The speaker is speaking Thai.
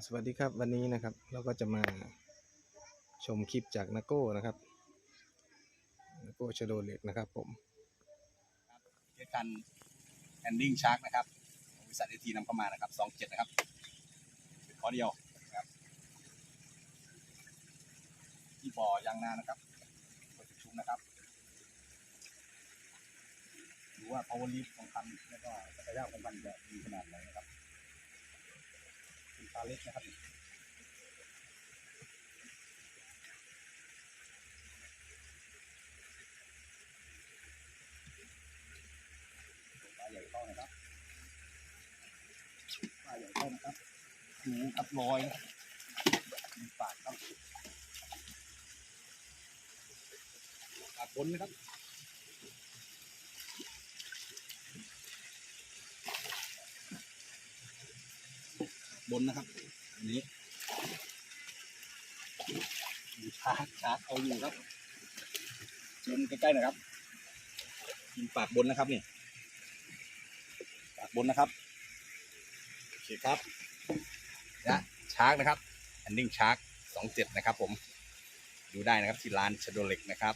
สวัสดีครับวันนี้นะครับเราก็จะมาชมคลิปจากนาโก้นะครับนาโก้ชโดเล็กนะครับผมเกี่ยวกันแอนดิ้งชาร์กนะครับบริษัทเอทีนำเข้ามานะครับสองเจ็ดนะครับเป็นข้อเดียวนะครับที่บ่อยางนานะครับกดจุดชุบนะครับดูว่า power lift ของคันแล้วก็ศักยภาพของคันจะดีขนาดไหนนะครับ ป็นคาเล็กนะครับปลาใหญ่เข้านะครับปลาใหญ่เข้านะครับหูกับรอยมีปากครับปากบนนะครับ บนนะครับ อันนี้ชาร์จชาร์จเอาอยู่ครับเชิญใกล้ๆหนะครับมีปากบนนะครับนี่ปากบนนะครับโอเคครับนะชาร์กนะครับอันดิ้งชาร์กสองเจ็ดนะครับ ผมดูได้นะครับที่ร้านชโดเล็กนะครับ